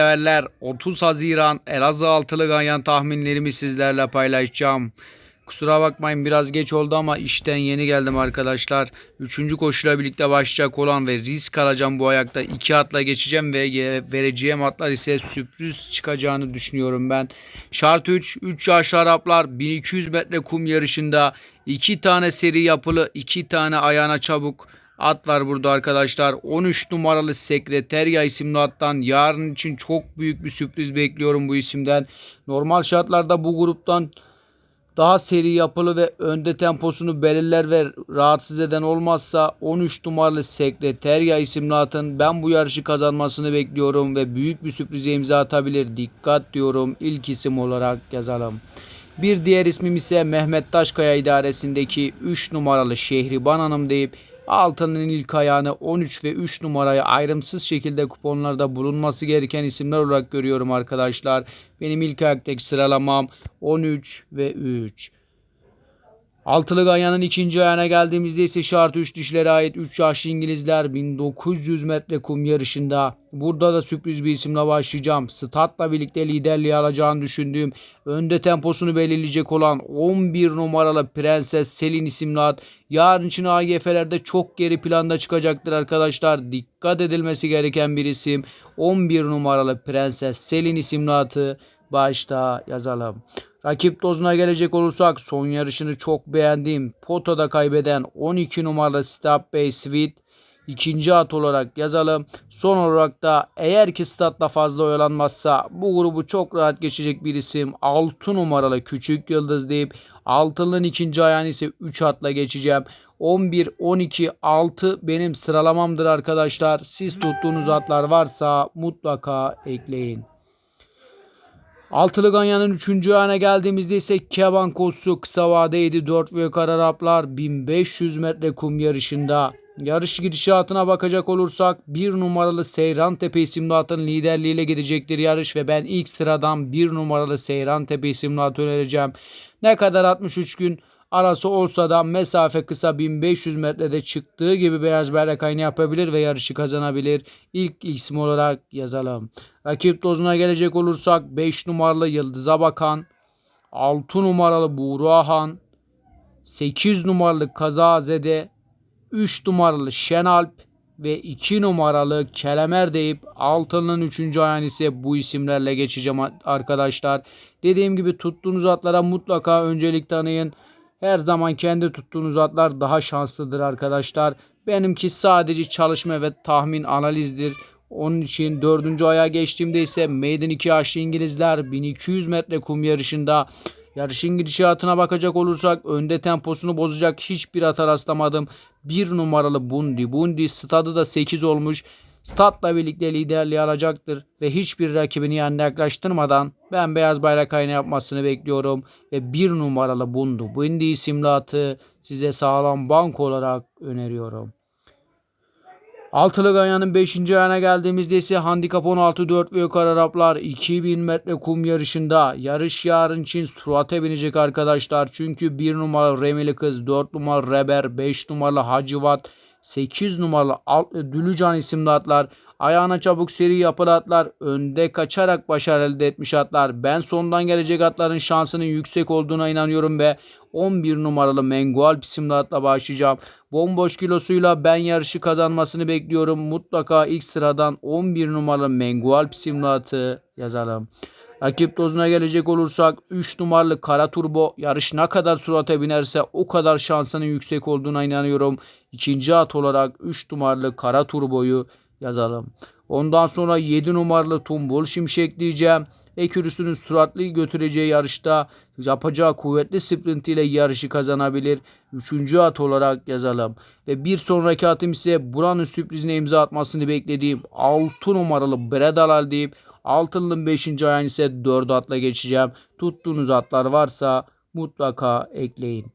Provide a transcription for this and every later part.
severler 30 Haziran Elazığ altılı ganyan tahminlerimi sizlerle paylaşacağım. Kusura bakmayın biraz geç oldu ama işten yeni geldim arkadaşlar. Üçüncü koşuyla birlikte başlayacak olan ve risk alacağım bu ayakta. iki atla geçeceğim ve vereceğim atlar ise sürpriz çıkacağını düşünüyorum ben. Şart 3, 3 yaşlı Araplar 1200 metre kum yarışında iki tane seri yapılı, iki tane ayağına çabuk at var burada arkadaşlar. 13 numaralı Sekreterya isimli attan yarın için çok büyük bir sürpriz bekliyorum bu isimden. Normal şartlarda bu gruptan daha seri yapılı ve önde temposunu belirler ve rahatsız eden olmazsa 13 numaralı Sekreterya isimli atın ben bu yarışı kazanmasını bekliyorum ve büyük bir sürprize imza atabilir. Dikkat diyorum ilk isim olarak yazalım. Bir diğer ismim ise Mehmet Taşkaya idaresindeki 3 numaralı Şehriban Hanım deyip altının ilk ayağını 13 ve 3 numaraya ayrımsız şekilde kuponlarda bulunması gereken isimler olarak görüyorum arkadaşlar. Benim ilk ayaktaki sıralamam 13 ve 3. Altılı Ganyan'ın ikinci ayağına geldiğimizde ise şart 3 dişlere ait 3 yaşlı İngilizler 1900 metre kum yarışında. Burada da sürpriz bir isimle başlayacağım. Stat'la birlikte liderliği alacağını düşündüğüm önde temposunu belirleyecek olan 11 numaralı Prenses Selin isimli at. Yarın için AGF'lerde çok geri planda çıkacaktır arkadaşlar. Dikkat edilmesi gereken bir isim. 11 numaralı Prenses Selin isimli atı başta yazalım. Rakip dozuna gelecek olursak son yarışını çok beğendiğim potada kaybeden 12 numaralı Stop Bay Sweet ikinci at olarak yazalım. Son olarak da eğer ki statla fazla oyalanmazsa bu grubu çok rahat geçecek bir isim 6 numaralı Küçük Yıldız deyip altının ikinci ayağını ise 3 atla geçeceğim. 11, 12, 6 benim sıralamamdır arkadaşlar. Siz tuttuğunuz atlar varsa mutlaka ekleyin. Altılı Ganyan'ın 3. ayağına geldiğimizde ise Keban Kosu kısa vadeydi 4 ve yukarı Araplar 1500 metre kum yarışında. Yarış gidişatına bakacak olursak bir numaralı Seyran Tepe isimli atın liderliğiyle gidecektir yarış ve ben ilk sıradan bir numaralı Seyran Tepe isimli atı önereceğim. Ne kadar 63 gün arası olsa da mesafe kısa 1500 metrede çıktığı gibi beyaz bayrak aynı yapabilir ve yarışı kazanabilir. İlk isim olarak yazalım. Rakip dozuna gelecek olursak 5 numaralı Yıldız'a Bakan, 6 numaralı Buğrahan, 8 numaralı Kazazede, 3 numaralı Şenalp ve 2 numaralı Kelemer deyip altının 3. ayağını ise bu isimlerle geçeceğim arkadaşlar. Dediğim gibi tuttuğunuz atlara mutlaka öncelik tanıyın. Her zaman kendi tuttuğunuz atlar daha şanslıdır arkadaşlar. Benimki sadece çalışma ve tahmin analizdir. Onun için dördüncü aya geçtiğimde ise Maiden 2 yaşlı İngilizler 1200 metre kum yarışında Yarışın gidişatına bakacak olursak önde temposunu bozacak hiçbir ata rastlamadım. Bir numaralı Bundi. Bundi stadı da 8 olmuş. Statla birlikte liderliği alacaktır ve hiçbir rakibini yanına yaklaştırmadan ben beyaz bayrak ayna yapmasını bekliyorum ve bir numaralı Bundu. Bundi isimli atı size sağlam bank olarak öneriyorum. Altılı Ganyan'ın 5. ayağına geldiğimizde ise handikap 16-4 ve yukarı Araplar 2000 metre kum yarışında. Yarış yarın için surate binecek arkadaşlar. Çünkü 1 numaralı Remili Kız, 4 numaralı Reber, 5 numaralı Hacivat, 8 numaralı Al- Dülücan isimli atlar. Ayağına çabuk seri yapılı atlar. Önde kaçarak başarı elde etmiş atlar. Ben sondan gelecek atların şansının yüksek olduğuna inanıyorum ve 11 numaralı Mengualp isimli atla başlayacağım. Bomboş kilosuyla ben yarışı kazanmasını bekliyorum. Mutlaka ilk sıradan 11 numaralı Mengualp isimli atı yazalım. Rakip dozuna gelecek olursak 3 numaralı Kara Turbo yarış ne kadar surata binerse o kadar şansının yüksek olduğuna inanıyorum. İkinci at olarak 3 numaralı Kara Turbo'yu yazalım. Ondan sonra 7 numaralı Tumbul Şimşek diyeceğim. Ekürüsünün süratli götüreceği yarışta yapacağı kuvvetli sprint ile yarışı kazanabilir. Üçüncü at olarak yazalım. Ve bir sonraki atım ise buranın sürprizine imza atmasını beklediğim 6 numaralı Bredalal deyip altının 5. ayağını ise 4 atla geçeceğim. Tuttuğunuz atlar varsa mutlaka ekleyin.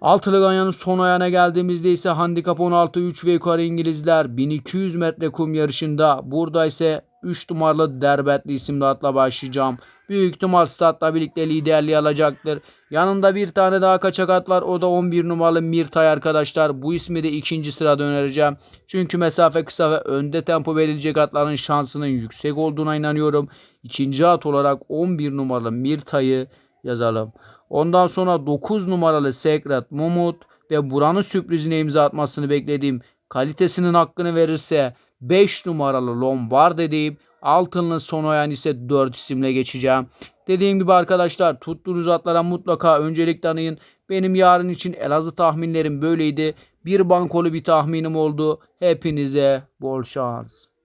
Altılı Ganyan'ın son ayağına geldiğimizde ise handikap 16 3 ve yukarı İngilizler 1200 metre kum yarışında. Burada ise 3 numaralı Derbetli isimli atla başlayacağım. Büyük ihtimal statla birlikte liderliği alacaktır. Yanında bir tane daha kaçak at var. O da 11 numaralı Mirtay arkadaşlar. Bu ismi de ikinci sırada önereceğim. Çünkü mesafe kısa ve önde tempo verilecek atların şansının yüksek olduğuna inanıyorum. İkinci at olarak 11 numaralı Mirtay'ı yazalım. Ondan sonra 9 numaralı Sekret Mumut ve buranın sürprizine imza atmasını beklediğim kalitesinin hakkını verirse 5 numaralı Lombard deyip altınlı son oyan ise 4 isimle geçeceğim. Dediğim gibi arkadaşlar tuttuğunuz atlara mutlaka öncelik tanıyın. Benim yarın için Elazığ tahminlerim böyleydi. Bir bankolu bir tahminim oldu. Hepinize bol şans.